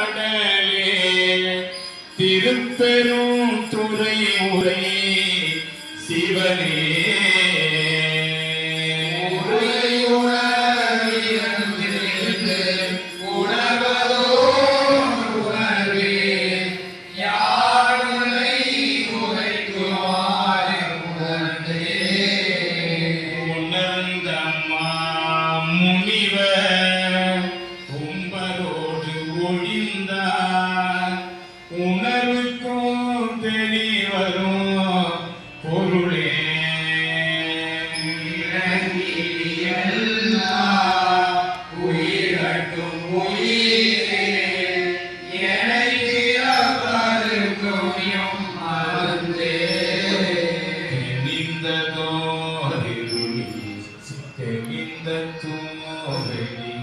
கடலே திருப்பெரும் துறை உரை சிவனே. முனிவர் அறிந்தார் உணர்வுக்கும் தெளிவரும் பொருளே. உயிரட்டும் உயிரே என இந்த தோரிருளி தெளிந்த தூவெளி